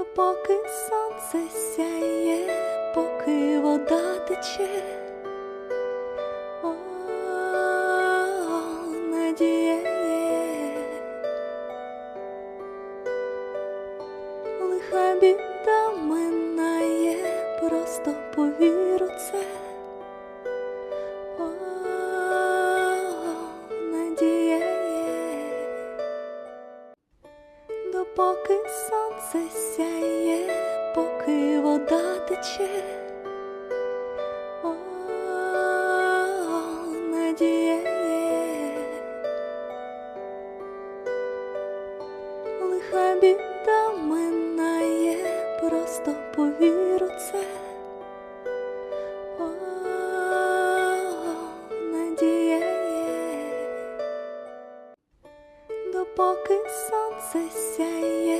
допоки сонце сяє, поки вода тече. О, є. Лиха біда минає, просто повіру це. Допоки сонце сяє, поки вода тече. О, є. Лиха біда минає, просто повір Допоки сонце сяє, поки